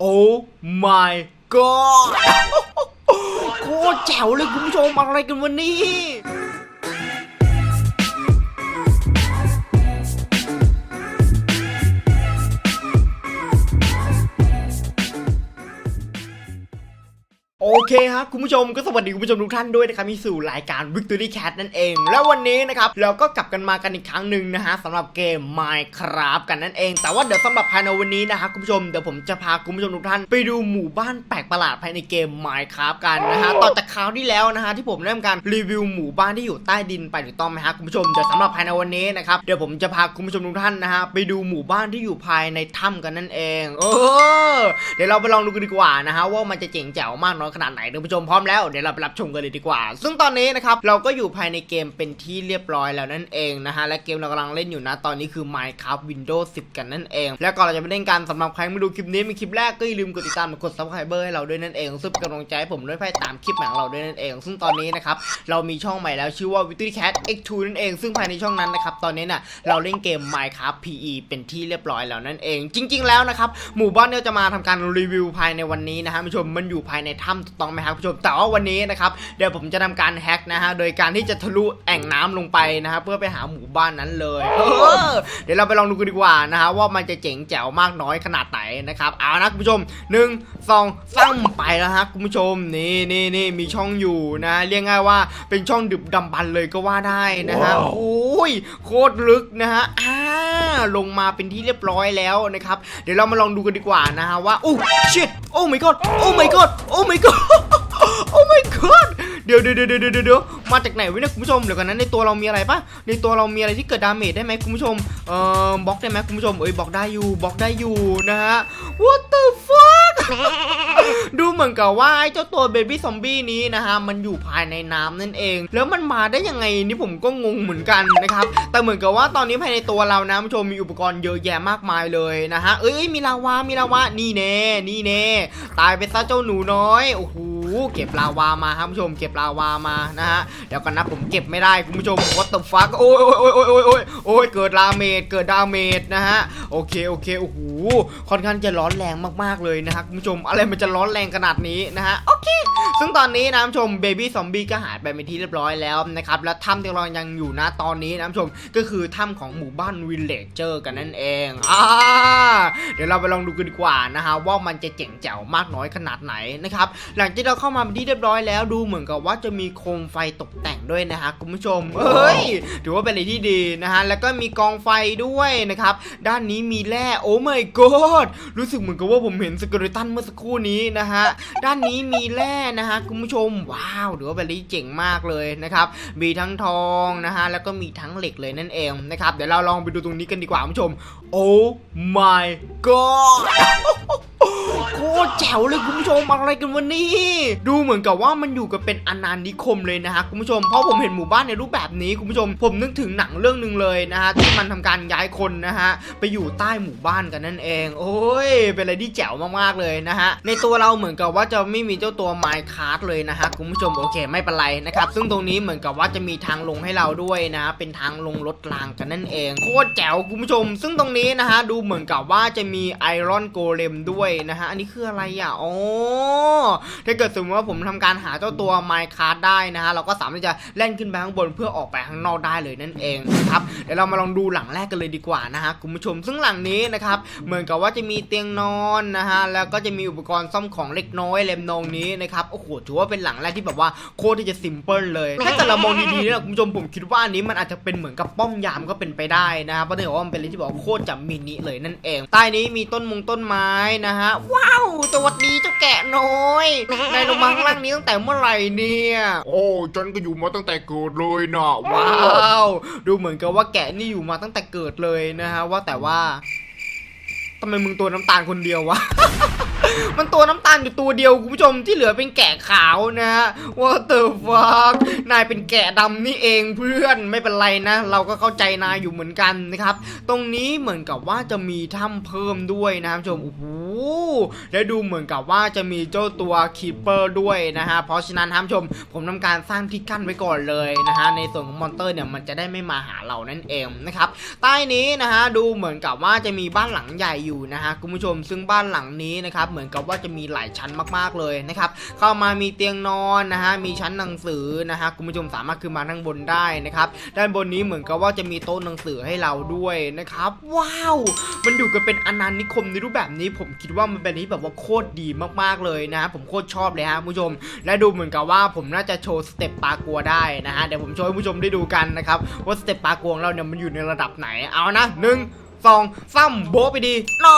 โอ้ my god โคตรแจ๋วเลยคุณผู้ชมอะไรกันวันนี้ โอเคครับคุณผู้ชมก็สวัสดีคุณผู้ชมทุกท่านด้วยนะครับมีสู่รายการ Victory Cat นั่นเอง แล้ววันนี้นะครับเราก็กลับกันมากันอีกครั้งหนึ่งนะฮะสำหรับเกม Minecraft กันนั่นเอง แต่ว่าเดี๋ยวสำหรับภายในวันนี้นะครับคุณผู้ชมเดี๋ยวผมจะพาคุณผู้ชมทุกท่าน ไปดูหมู่บ้านแปลกประหลาดภายในเกม Minecraft กันนะฮะต่อจากคราวที่แล้วนะฮะที่ผมได้ทำการรีวิวหมู่บ้านที่อยู่ใต้ดินไปถูกต้องไหมฮะคุณผู้ชมเดี๋ยวสำหรับภายในวันนี้นะครับเดี๋ยวผมจะพาคุณผู้ชมทุกท่านนะฮะไปดูหมู่บ้านที่อยู่ภายในถ้ำกันนั่นเองเออเดี๋ยวเราไปลองดูกันดีกว่านะฮะว่ามันจะเจ๋งแจ๋วมากน้อยนาดไหนท่านผู้ชมพร้อมแล้วเดี๋ยวเราไปรับชมกันเลยดีกว่า ซึ่งตอนนี้นะครับเราก็อยู่ภายในเกมเป็นที่เรียบร้อยแล้วนั่นเองนะฮะและเกมเรากำลังเล่นอยู่นะตอนนี้คือ Minecraft Windows 10 กันนั่นเอง แล้วก่อนเราจะไปเล่นกันสำหรับใครไม่ดูคลิปนี้มีคลิปแรกก็อย่าลืมกดติดตามกด subscribe ให้เราด้วยนั่นเองซึ่งเป็นกำลังใจให้ผมด้วยภายตามคลิปของเราด้วยนั่นเอง ซึ่งตอนนี้นะครับเรามีช่องใหม่แล้วชื่อว่า Victory Cat X2 นั่นเอง ซึ่งภายในช่องนั้นนะครับตอนนี้น่ะเราเล่นเกม Minecraft PE เป็นที่เรียบร้อยแล้วนั่นเอง จริง ๆ แล้วนะครับหมู่บ้านเนี่ยจะมาทำการรีวิวภายในวันนี้นะฮะผู้ชมมันอยู่ภายในถ้ำถูกต้องไหมครับผู้ชมแต่ว่าวันนี้นะครับเดี๋ยวผมจะทำการแฮ็กนะฮะโดยการที่จะทะลุแอ่งน้ำลงไปนะฮะเพื่อไปหาหมู่บ้านนั้นเลยเออเดี๋ยวเราไปลองดูกันดีกว่านะฮะว่ามันจะเจ๋งแจ๋วมากน้อยขนาดไหนนะครับเอานะคุณผู้ชมหนึ่งสองสามไปแล้วฮะคุณผู้ชมนี่นี่นี่มีช่องอยู่นะเรียกง่ายว่าเป็นช่องดึบดำบรรพ์เลยก็ว่าได้นะฮะว้าวโอ้ยโคตรลึกนะฮะอ่าลงมาเป็นที่เรียบร้อยแล้วนะครับเดี๋ยวเรามาลองดูกันดีกว่านะฮะว่าโอ้ shit โอ้ my god โอ้ my god โอ้ my god โอ้ my god เดี๋ยวเดี๋ยวเดี๋ยวเดี๋ยวเดี๋ยวมาจากไหนวะเนี่ยคุณผู้ชมเดี๋ยวกันนั้นในตัวเรามีอะไรปะในตัวเรามีอะไรที่เกิดดาเมจได้ไหมคุณผู้ชมเอ่อบล็อกได้ไหมคุณผู้ชมเอ้ยบล็อกได้อยู่บล็อกได้อยู่นะฮะ what the ดูเหมือนกับว่าไอ้เจ้าตัวเบบี้ซอมบี้นี้นะฮะมันอยู่ภายในน้ำนั่นเอง แล้วมันมาได้ยังไงนี่ผมก็งงเหมือนกันนะครับแต่เหมือนกับว่าตอนนี้ภายในตัวเรานะผู้ชมมีอุปกรณ์เยอะแยะมากมายเลยนะฮะเอ้ยมีลาวามีลาวานี่แน่นี่แน่ตายไปซะเจ้าหนูน้อยโอ้โห เก็บลาวามาครับผู้ชม เก็บลาวามานะฮะเดี๋ยวกันนะผมเก็บไม่ได้คุณผู้ชม what the fuck โอ้ยโอ้ยโอ้ยโอ้ยโอ้ยโอ้ยเกิดดาเมจเกิดดาเมจนะฮะโอเคโอเคโอ้โหค่อนข้างจะร้อนแรงมากๆเลยนะฮะคุณผู้ชมอะไรมันจะร้อนแรงขนาดนี้นะฮะโอเค ซึ่งตอนนี้นะคุณผู้ชมเบบี้ซอมบี้ก็หายไปเป็นที่เรียบร้อยแล้วนะครับและถ้ำที่เรายังอยู่นะตอนนี้นะคุณผู้ชมก็คือถ้ำของหมู่บ้านวิลเลจเจอร์กันนั่นเองอ่าเดี๋ยวเราไปลองดูกันดีกว่านะฮะว่ามันจะเจ๋งแจ๋วมากน้อยขนาดไหนนะครับหลังจากเราเข้ามาเป็นที่เรียบร้อยแล้วดูเหมือนกับว่าจะมีโคมไฟตกแต่งด้วยนะฮะคุณผู้ชมเฮ้ยถือว่าเป็นอะไรที่ดีนะฮะแล้วก็มีกองไฟด้วยนะครับด้านนี้มีแร่โอ้ my god รู้สึกเหมือนกับว่าผมเห็นสเกเลตันเมื่อสักครู่นี้นะฮะด้านนี้มีแร่นะฮะคุณผู้ชมว้าวถือว่าเป็นอะไรที่เจ๋งมากเลยนะครับมีทั้งทองนะฮะแล้วก็มีทั้งเหล็กเลยนั่นเองนะครับเดี๋ยวเราลองไปดูตรงนี้กันดีกว่าคุณผู้ชมโอ้ my god ตรแจ๋วเลยคุณผู้ชมอะไรกันวันนี้ ดูเหมือนกับว่ามันอยู่กับเป็นอาณานิคมเลยนะฮะคุณผู้ชมเพราะผมเห็นหมู่บ้านในรูปแบบนี้คุณผู้ชม ผมนึกถึงหนังเรื่องหนึ่งเลยนะฮะที่มันทำการย้ายคนนะฮะไปอยู่ใต้หมู่บ้านกันนั่นเอง โอ้ยเป็นอะไรที่แจ๋วมากๆเลยนะฮะในตัวเราเหมือนกับว่าจะไม่มีเจ้าตัวไมค์คาร์ดเลยนะฮะคุณผู้ชมโอเคไม่เป็นไรนะครับซึ่งตรงนี้เหมือนกับว่าจะมีทางลงให้เราด้วยนะฮะเป็นทางลงรถรางกันนั่นเองโคตรแจ๋วคุณผู้ชม ซึ่งตรงนี้นะฮะดูเหมือนกับว่าจะมีไอรอนโกเลมด้วยนะฮะอันนี้คืออะไรอะอ๋อถ้าเกิดสมมติว่าผมทำการหาเจ้าตัวไมค์คาร์ได้นะฮะเราก็สามารถจะเล่นขึ้นไปข้างบนเพื่อออกไปข้างนอกได้เลยนั่นเองนะครับเดี๋ยวเรามาลองดูหลังแรกกันเลยดีกว่านะฮะคุณผู้ชมซึ่งหลังนี้นะครับเหมือนกับว่าจะมีเตียงนอนนะฮะแล้วก็จะมีอุปกรณ์ซ่อมของเล็กน้อยเล็มนองนี้นะครับโอ้โหถือว่าเป็นหลังแรกที่แบบว่าโคตรที่จะซิมเพิลเลยถ้าเกิดเรามองดีๆเนี่ยคุณผู้ชมผมคิดว่าอันนี้มันอาจจะเป็นเหมือนกับป้อมยามก็เป็นไปได้นะครับเพราะเนื่องจากว่ามันเป็นอะไรที่บอกโคตรจะมินิเลยนั่นเอง ใต้นี้มีต้นมงต้นไม้นะฮะว้าวสวัสดีเจ้าแกะน้อยนายลงมาข้างล่างนี้ตั้งแต่เมื่อไหร่เนี่ยโอ้ฉันก็อยู่มาตั้งแต่เกิดเลยนะว้าวดูเหมือนกับว่าแกะนี่อยู่มาตั้งแต่เกิดเลยนะฮะว่าแต่ว่าทำไมมึงตัวน้ำตาลคนเดียววะ มันตัวน้ำตาลอยู่ตัวเดียวคุณผู้ชมที่เหลือเป็นแกะขาวนะฮะว่าเตอร์ฟักนายเป็นแกะดำนี่เองเพื่อนไม่เป็นไรนะ เราก็เข้าใจนายอยู่เหมือนกันนะครับ ตรงนี้เหมือนกับว่าจะมีถ้ำเพิ่มด้วยนะครับผู้ชมโอ้โหและดูเหมือนกับว่าจะมีเจ้าตัวคีเปอร์ด้วยนะฮะเพราะฉะนั้นท่านผู้ชม ผมทำการสร้างที่กั้นไว้ก่อนเลยนะฮะในส่วนของมอนเตอร์เนี่ยมันจะได้ไม่มาหาเรานั่นเองนะครับใต้นี้นะฮะดูเหมือนกับว่าจะมีบ้านหลังใหญ่อยู่นะฮะคุณผู้ชมซึ่งบ้านหลังนี้นะครับเหมือนมือนกับว่าจะมีหลายชั้นมากๆเลยนะครับเข้ามามีเตียงนอนนะฮะมีชั้นหนังสือนะฮะคุณผู้ชมสามารถขึ้นมาข้างบนได้นะครับด้านบนนี้เหมือนกับว่าจะมีโต๊ะหนังสือให้เราด้วยนะครับว้าว มันอยู่กันเป็นอนันต์นิคมในรูปแบบนี้ ผมคิดว่ามันเป็นที่แบบว่าโคตรดีมากๆเลยนะฮะผมโคตรชอบเลยฮะคุณผู้ชม และดูเหมือนกับว่าผมน่าจะโชว์สเต็ปปากัวได้นะฮะเดี๋ยวผมโชว์ให้ผู้ชมได้ดูกันนะครับว่าสเต็ปปากัวของเราเนี่ยมันอยู่ในระดับไหนเอานะหนึ่งสองสามโบไปดีนอ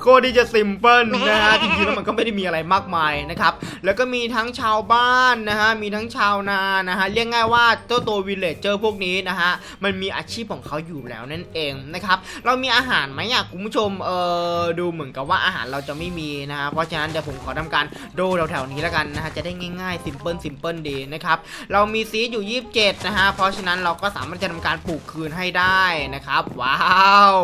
โคตรที่จะซิมเพิลนะฮะจริงๆแล้วมันก็ไม่ได้มีอะไรมากมายนะครับแล้วก็มีทั้งชาวบ้านนะฮะมีทั้งชาวนานะฮะเรียกง่ายว่าเจ้าตัววิลเลจเจอร์พวกนี้นะฮะมันมีอาชีพของเขาอยู่แล้วนั่นเองนะครับเรามีอาหารไหมอะคุณผู้ชมเออดูเหมือนกับว่าอาหารเราจะไม่มีนะฮะเพราะฉะนั้นเดี๋ยวผมขอทำการโดแถวๆนี้แล้วกันนะฮะจะได้ง่ายๆซิมเพิลซิมเพิลดีนะครับเรามีซีดอยู่ 27 นะฮะเพราะฉะนั้นเราก็สามารถจะทำการปลูกคืนให้ได้นะครับว้าว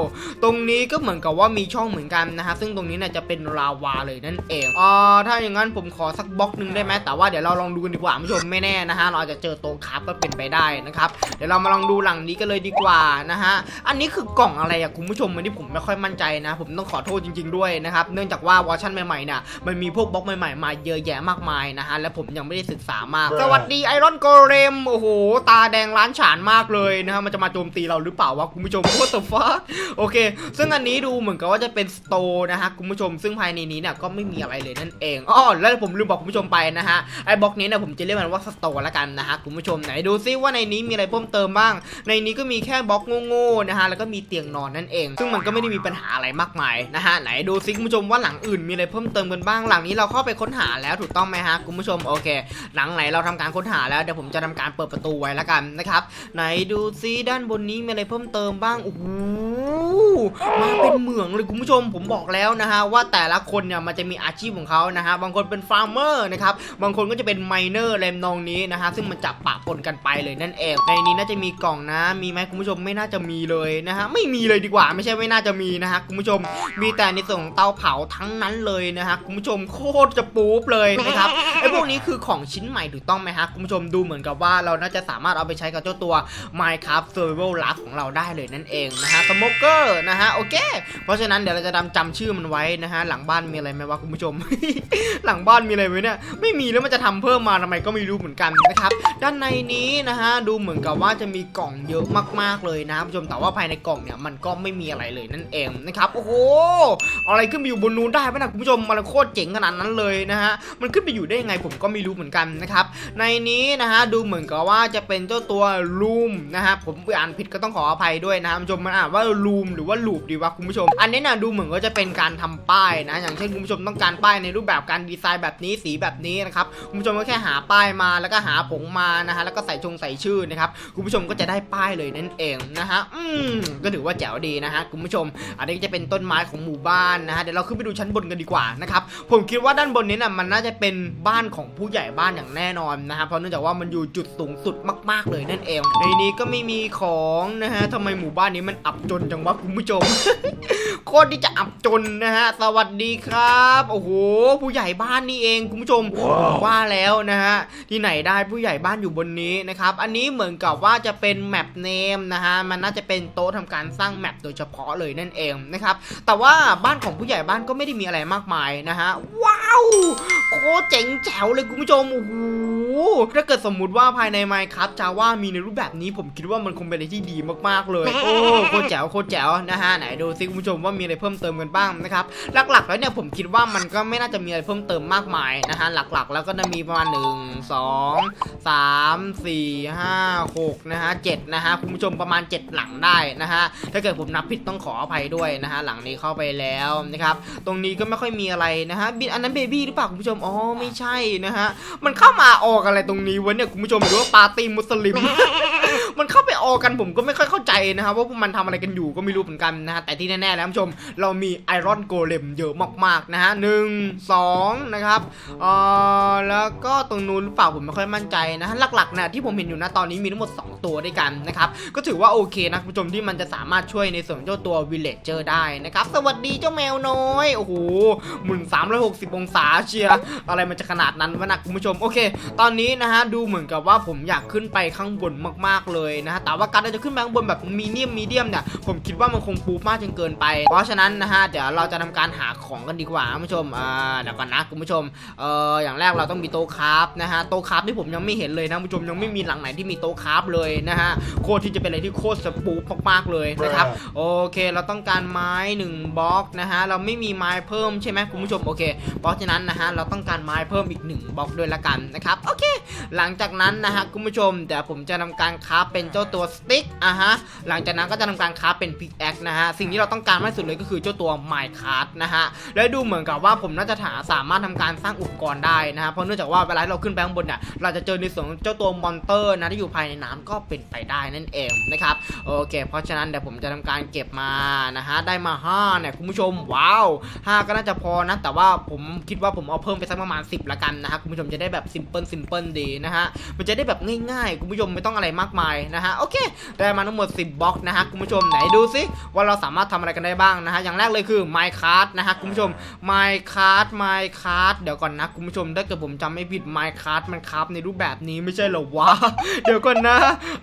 ตรงนี้ก็เหมือนกับว่ามีช่องเหมือนกันนะฮะซึ่งตรงนี้เนี่ยจะเป็นลาวาเลยนั่นเองอ่าถ้าอย่างนั้นผมขอสักบล็อกหนึ่งได้ไหมแต่ว่าเดี๋ยวเราลองดูกันดีกว่าคุณผู้ชมไม่แน่นะฮะเราอาจจะเจอโตคราฟก็เป็นไปได้นะครับเดี๋ยวเรามาลองดูหลังนี้กันเลยดีกว่านะฮะอันนี้คือกล่องอะไรอะคุณผู้ชมอันนี้ผมไม่ค่อยมั่นใจนะ ผมต้องขอโทษจริง ๆด้วยนะครับเนื่องจากว่าเวอร์ชันใหม่ๆเนี่ยมันมีพวกบล็อกใหม่ๆมาเยอะแยะมากมายนะฮะและผมยังไม่ได้ศึกษามาก สวัสดีไอรอนโกเรมโอ้โหตาแดงล้านฉานมากเลยนะฮะมันจะมาโจมตีเราหรือเปล่าวะคุณผู้ชม what the fuck โอเค ซึ่งอันนี้ดูเหมือนกับว่าจะเป็นสโตร์นะฮะคุณผู้ชมซึ่งภายในนี้เนี่ยก็ไม่มีอะไรเลยนั่นเองอ๋อแล้วผมลืมบอกคุณผู้ชมไปนะฮะไอ้บล็อกนี้เนี่ยผมจะเรียกมันว่าสโตร์ละกันนะฮะคุณผู้ชมไหนดูซิว่าในนี้มีอะไรเพิ่มเติมบ้าง ในนี้ก็มีแค่บล็อกโง่ๆนะฮะแล้วก็มีเตียงนอนนั่นเอง ซึ่งมันก็ไม่ได้มีปัญหาอะไรมากมายนะฮะไหนดูซิคุณผู้ชมว่าหลังอื่นมีอะไรเพิ่มเติมกันบ้างหลังนี้เราเข้าไปค้นหาแล้วถูกต้องไหมฮะคุณผู้ชมโอเค หลังไหนเราทำการค้นหาแล้วเดี๋ยวผมจะทำการเปิดประตูไว้ละกันนะครับไหนดูซิด้านบนนี้มีอะไรเพิ่มเติมบ้างโอ้โหมาเป็นเหมืองเลยคุณผู้ชมผมบอกแล้วนะฮะว่าแต่ละคนเนี่ยมันจะมีอาชีพของเขานะฮะบางคนเป็นฟาร์มเมอร์นะครับบางคนก็จะเป็นไมเนอร์แรมนองนี้นะฮะซึ่งมันจับปะปนกันไปเลยนั่นเองในนี้น่าจะมีกล่องนะ มีไหมคุณผู้ชมไม่น่าจะมีเลยนะฮะไม่มีเลยดีกว่าไม่ใช่ไม่น่าจะมีนะฮะคุณผู้ชม มีแต่ในส่วนของเตาเผาทั้งนั้นเลยนะฮะคุณผู้ชมโคตรจะปู๊บเลยนะครับไอ้พวกนี้คือของชิ้นใหม่ถูกต้องไหมฮะคุณผู้ชมดูเหมือนกับว่าเราน่าจะสามารถเอาไปใช้กับเจ้าตัว Minecraft Survival Life ของเราได้เลยนั่นเองนะฮะ Smoker นะฮะโอเค เพราะฉะนั้นเดี๋ยวเราจะจำจำชื่อมันไว้นะฮะ หลังบ้านมีอะไรไหมวะคุณผู้ชม หลังบ้านมีอะไรไหมเนี่ยไม่มีแล้วมันจะทำเพิ่มมาทำไมก็ไม่รู้เหมือนกันนะครับ ด้านในนี้นะฮะดูเหมือนกับว่าจะมีกล่องเยอะมากๆเลยนะคุณผู้ชมแต่ว่าภายในกล่องเนี่ยมันก็ไม่มีอะไรเลยนั่นเองนะครับโอ้โหอะไรขึ้นไปอยู่บนนู้นได้ไหมนะคุณผู้ชมมันโคตรเจ๋งขนาดนั้นเลยนะฮะมันขึ้นไปอยู่ได้ยังไงผมก็ไม่รู้เหมือนกันนะครับในนี้นะฮะดูเหมือนกับว่าจะเป็นเจ้าตัวลูมนะฮะผมอ่านผิดก็ต้องขออภัยด้วยนะคุณผู้ชมมันอ่านว่าลูมหรือว่าลูปดีวะคุณผู้ชม อันนี้นะดูเหมือนว่าจะเป็นการทำป้ายนะ อย่างเช่นคุณผู้ชมต้องการป้ายในรูปแบบการดีไซน์แบบนี้สีแบบนี้นะครับคุณผู้ชมก็แค่หาป้ายมาแล้วก็หาผงมานะฮะแล้วก็ใส่ชงใส่ชื่อนะครับคุณผู้ชมก็จะได้ป้ายเลยนั่นเองนะฮะอืมก็ถือว่าแจ๋วดีนะฮะคุณผู้ชม อันนี้จะเป็นต้นไม้ของหมู่บ้านนะฮะเดี๋ยวเราขึ้นไปดูชั้นบนกันดีกว่านะครับผมคิดว่าด้านบนนี้นะมันน่าจะเป็นบ้านของผู้ใหญ่บ้านอย่างแน่นอนนะฮะเพราะเนื่องจากว่ามันอยู่จุดสูงสุดมาก ๆเลยนั่นเอง ในนี้ก็ไม่มีของนะฮะทำไมหมู่บ้านนี้มันอับจนจังวะคุณผู้ชมโคตรที่จะอับจนนะฮะ สวัสดีครับ โอ้โห ผู้ใหญ่บ้านนี่เองคุณผู้ชมผมว่าแล้วนะฮะ ที่ไหนได้ผู้ใหญ่บ้านอยู่บนนี้นะครับ อันนี้เหมือนกับว่าจะเป็นแมปเนมนะฮะ มันน่าจะเป็นโต๊ะทำการสร้างแมปโดยเฉพาะเลยนั่นเองนะครับ แต่ว่าบ้านของผู้ใหญ่บ้านก็ไม่ได้มีอะไรมากมายนะฮะ ว้าว โคตรเจ๋งแจ๋วเลยคุณผู้ชม โอ้โห ถ้าเกิดสมมุติว่าภายใน Minecraft Java มีในรูปแบบนี้ผมคิดว่ามันคงเป็นอะไรที่ดีมากๆเลย โอ้โคตรแจ๋วโคตรแจ๋วนะฮะไหนดูซิคุณผู้ชมว่ามีอะไรเพิ่มเติมกันบ้างนะครับหลักๆ แล้วเนี่ยผมคิดว่ามันก็ไม่น่าจะมีอะไรเพิ่มเติมมากมายนะฮะหลักๆ แล้วก็จะมีประมาณ 1 2 3 4 5 6นะฮะ7นะฮะคุณผู้ชมประมาณ 7 หลังได้นะฮะถ้าเกิดผมนับผิดต้องขออภัยด้วยนะฮะหลังนี้เข้าไปแล้วนะครับตรงนี้ก็ไม่ค่อยมีอะไรนะฮะบินอันนั้นเบบี้หรือเปล่าคุณผู้ชมอ๋อไม่ใช่นะฮะมันเข้ามาออกอะไรตรงนี้วะเนี่ยคุณผู้ชมหรือว่าปาร์ตี้มุสลิม ออกันผมก็ไม่ค่อยเข้าใจนะครับว่าพวกมันทำอะไรกันอยู่ก็ไม่รู้เหมือนกันนะฮะแต่ที่แน่ๆแล้วคุณผู้ชมเรามีไอรอนโกเลมเยอะมากๆนะฮะหนึ่งสองนะครับเอ่อแล้วก็ตรงนู้นหรือเปล่าผมไม่ค่อยมั่นใจนะฮะหลักๆนะที่ผมเห็นอยู่นะตอนนี้มีทั้งหมด 2 ตัวด้วยกันนะครับก็ถือว่าโอเคนะคุณผู้ชมที่มันจะสามารถช่วยในส่วนเจ้าตัววิลเลจเจอร์ได้นะครับสวัสดีเจ้าแมวน้อยโอ้โหหมุน360 องศาเชียร์อะไรมันจะขนาดนั้นวะนะคุณผู้ชมโอเค ตอนนี้นะฮะดูเหมือนกับว่าผมอยากขึ้นไปข้างบนมากๆเลยนะฮะแต่ว่าการเราจะขึ้นไปข้างบนแบบมีเนียมมีเดียมเนี่ยผมคิดว่ามันคงปูมากจนเกินไป เพราะฉะนั้นนะฮะเดี๋ยวเราจะทำการหาของกันดีกว่าคุณผู้ชมอ่าเดี๋ยวก่อนนะคุณผู้ชมเอ่ออย่างแรกเราต้องมีโต๊ะคราฟนะฮะโต๊ะคราฟที่ผมยังไม่เห็นเลยนะคุณผู้ชมยังไม่มีหลังไหนที่มีโต๊ะคราฟเลยนะฮะโคตรที่จะเป็นอะไรที่โคตรสปูมากๆเลยนะครับโอเคเราต้องการไม้1บล็อกนะฮะเราไม่มีไม้เพิ่มใช่ไหมคุณผู้ชมโอเค เพราะฉะนั้นนะฮะเราต้องการไม้เพิ่มอีก1บล็อกด้วยละกันนะครับโอเค หลังจากนั้นนะฮะคุณผู้ชมเดี๋ยวผมจะทำการคราฟเป็นเจ้าตัวสติ๊กอะฮะหลังจากนั้นก็จะทำการคราฟเป็นพิกแอคนะฮะสิ่งที่เราต้องการมากที่สุดเลยก็คือเจ้าตัวไมค์คาร์นะฮะและดูเหมือนกับว่าผมน่าจะหาสามารถทำการสร้างอุปกรณ์ได้นะฮะเพราะเนื่องจากว่าเวลาเราขึ้นไปข้างบนเนี่ยเราจะเจอในส่วนเจ้าตัวมอนเตอร์นะที่อยู่ภายในน้ำก็เป็นไปได้นั่นเองนะครับโอเคเพราะฉะนั้นเดี๋ยวผมจะทำการเก็บมานะฮะได้มา5เนี่ยคุณผู้ชมว้าว5ก็น่าจะพอนะแต่ว่าผมคิดว่าผมเอาเพิ่มไปสักประมาณ 10 ละกันนะฮะคุณผู้ชมจะได้แบบซิมเพิลซิมเพิลดีนะฮะมันจะได้แบบง่ายๆ คุณผู้ชมไม่ต้องอะไรมากมายนะฮะโอเคได้มาทั้งหมด 10บล็อกนะฮะคุณผู้ชมไหนดูซิว่าเราสามารถทำอะไรกันได้บ้างนะฮะอย่างแรกเลยคือ Minecraft นะฮะคุณผู้ชม Minecraft Minecraft เดี๋ยวก่อนนะคุณผู้ชมถ้าเกิดผมจำไม่ผิด Minecraft มันครับในรูปแบบนี้ไม่ใช่เหรอวะเดี๋ยวก่อนนะ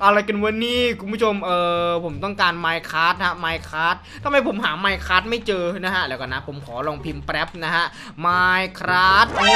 อะไรกันวะนี่คุณผู้ชมเออผมต้องการ Minecraft ฮะ Minecraft ทำไมผมหา Minecraft ไม่เจอนะฮะเดี๋ยวก่อนนะผมขอลองพิมพ์แป๊บนะฮะ Minecraft โอ้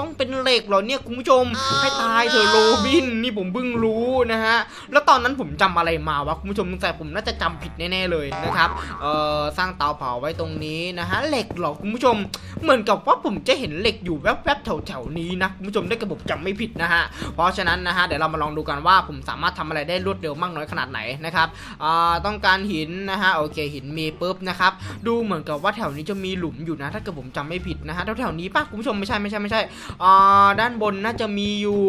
ต้องเป็นเหล็กเหรอเนี่ยคุณผู้ชมให้ตายเถอะโรบินนี่ผมเพิ่งรู้นะฮะแล้วตอนนั้นผมจำอะไรมาวะคุณผู้ชมสงสัยผมน่าจะจำผิดแน่ๆเลยนะครับเอ่อสร้างเตาเผาไว้ตรงนี้นะฮะเหล็กหรอคุณผู้ชม เหมือนกับว่าผมจะเห็นเหล็กอยู่แวบๆแถวๆนี้นะคุณผู้ชมได้กับผมจำไม่ผิดนะฮะเพราะฉะนั้นนะฮะเดี๋ยวเรามาลองดูกันว่าผมสามารถทำอะไรได้รวดเร็วมากน้อยขนาดไหนนะครับอ่าต้องการหินนะฮะโอเคหินมีปุ๊บนะครับดูเหมือนกับว่าแถวนี้จะมีหลุมอยู่นะ ถ้าเกิดผมจำไม่ผิดนะฮะแถวๆนี้ป่ะคุณผู้ชมไม่ใช่ไม่ใช่ไม่ใช่อ่าด้านบนน่าจะมีอยู่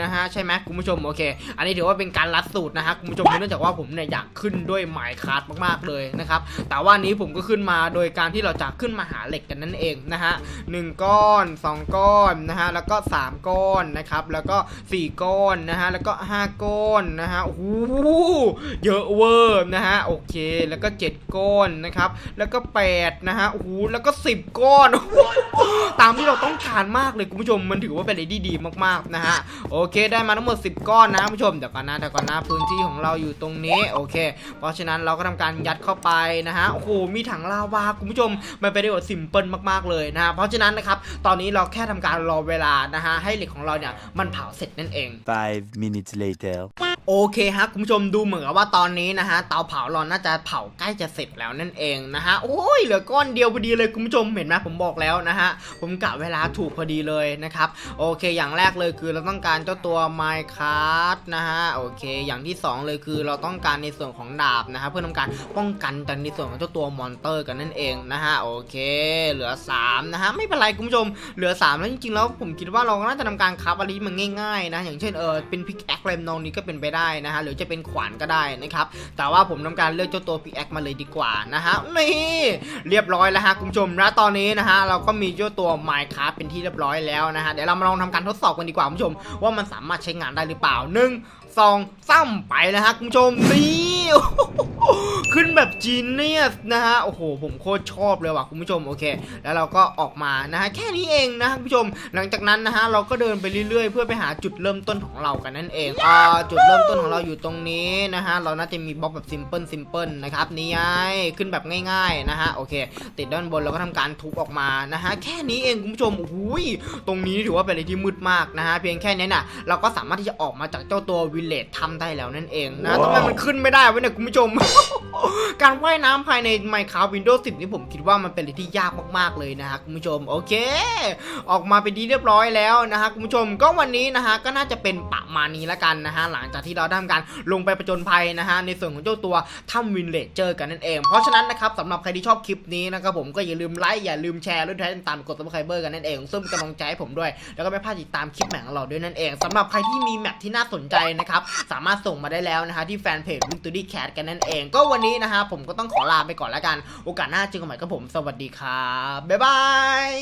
นะฮะใช่ไหมคุณผู้ชมโอเค อันนี้ถือว่าเป็นการลัดสูตรนะฮะคุณผู้ชมเนื่องจากว่าผมเนี่ยอยากขึ้นด้วยหมายคาร์ดมากๆเลยนะครับแต่ว่านี้ผมก็ขึ้นมาโดยการที่เราจะขึ้นมาหาเหล็กกันนั่นเองนะฮะหนึ่งก้อนสองก้อนนะฮะแล้วก็สามก้อนนะครับแล้วก็สี่ก้อนนะฮะแล้วก็ห้าก้อนนะฮะโอ้โหเยอะเวอร์นะฮะโอเคแล้วก็เจ็ดก้อนนะครับแล้วก็แปดนะฮะโอ้โหแล้วก็สิบก้อนตามที่เราต้องการมากเลยคุณผู้ชมมันถือว่าเป็นอะไรที่ดีมากๆนะฮะโอเคได้มาทั้งหมด 10 ก้อนนะคุณผู้ชมเดี๋ยวก่อนนะเดี๋ยวก่อนนะพื้นที่ของเราอยู่ตรงนี้โอเค เพราะฉะนั้นเราก็ทำการยัดเข้าไปนะฮะโอ้โหมีถังลาวาคุณผู้ชมมันเป็นได้แบบซิมเปิลมากๆเลยนะฮะเพราะฉะนั้นนะครับตอนนี้เราแค่ทำการรอเวลานะฮะให้เหล็กของเราเนี่ยมันเผาเสร็จนั่นเอง Five minutes later. โอเคฮะคุณผู้ชมดูเหมือนกับว่าตอนนี้นะฮะเตาเผาเราน่าจะเผาใกล้จะเสร็จแล้วนั่นเองนะฮะโอ้ยเหลือก้อนเดียวพอดีเลยคุณผู้ชมเห็นไหมผมบอกแล้วนะฮะผมกะเวลาถูกพอดีเลยนะครับโอเคอย่างแรกเลยคือเราต้องการเจ้าตัว Minecraft นะฮะโอเคอย่างที่สองเลยคือเราต้องการในส่วนของดาบนะฮะเพื่อทำการป้องกันจากในส่วนของเจ้าตัวมอนเตอร์กันนั่นเองนะฮะโอเค เหลือสามนะฮะไม่เป็นไรคุณผู้ชมเหลือสามแล้วจริงๆแล้วผมคิดว่าเราก็น่าจะทำการคับอะไรที่มันง่ายๆนะอย่างเช่นเออเป็นพิกแอคเลมนองนี้ก็เป็นไปได้นะฮะหรือจะเป็นขวานก็ได้นะครับแต่ว่าผมทำการเลือกเจ้าตัวพิกแอคมาเลยดีกว่านะฮะนี่เรียบร้อยแล้วฮะคุณผู้ชมและตอนนี้นะฮะเราก็มีเจ้าตัว Minecraft เป็นที่เรียบร้อยแล้วนะฮะเดี๋ยวเรามาลองทำการทดสอบกันดีกว่าคุณผู้ชมว่ามันสามารถใช้งานได้หรือเปล่าหนึ่ง สองสามไปนะฮะคุณผู้ชมนี่ ขึ้นแบบจีเนียสนะฮะ โอ้โห ผมโคตรชอบเลยว่ะคุณผู้ชมโอเค แล้วเราก็ออกมานะฮะแค่นี้เองนะคุณผู้ชม หลังจากนั้นนะฮะเราก็เดินไปเรื่อยๆ เพื่อไปหาจุดเริ่มต้นของเรากันนั่นเองอ่าจุดเริ่มต้นของเราอยู่ตรงนี้นะฮะเราน่าจะมีบล็อกแบบซิมเพิลซิมเพิลนะครับนี่ไงขึ้นแบบง่ายๆนะฮะโอเค ติดด้านบนเราก็ทำการทุบออกมานะฮะแค่นี้เองคุณผู้ชมโอ้ยตรงนี้ถือว่าเป็นอะไรที่มืดมากนะฮะเพียงแค่นี้น่ะเราก็สามารถที่จะออกมาจากเจ้าตัววิลเลจทำได้แล้วนั่นเองนะทำไมมันขึ้นไม่ได้วะเนี่ยคุณผู้ชมการว่ายน้ำภายใน Minecraft Windows 10 นี่ผมคิดว่ามันเป็นอะไรที่ยากมากๆเลยนะฮะคุณผู้ชมโอเค ออกมาเป็นที่เรียบร้อยแล้วนะฮะคุณผู้ชมก็วันนี้นะฮะก็น่าจะเป็นประมาณนี้ละกันนะฮะหลังจากที่เราได้ทำการลงไปประจนภัยนะฮะในส่วนของเจ้าตัวถ้ำวินเลจเจอร์กันนั่นเอง เพราะฉะนั้นนะครับสำหรับใครที่ชอบคลิปนี้นะครับผมก็อย่าลืมไลค์อย่าลืมแชร์ด้วยท้ายตามกดซับสไครเบอร์กันนั่นเองซึ่งเป็นกำลังใจให้ผมด้วย แล้วก็ไม่พลาดติดตามคลิปแหม่ของเราด้วยนั่นเองสำหรับใครที่มีแมปที่น่าสนใจนะครับสามารถส่งมาได้แล้วนะฮะที่แฟนเพจวินตูดี้แคทกันนั่นเองก็วันนี้นะฮะผมก็ต้องขอลาไปก่อนแล้วกัน โอกาสหน้าเจอกันใหม่กับผม สวัสดีครับ บ๊ายบาย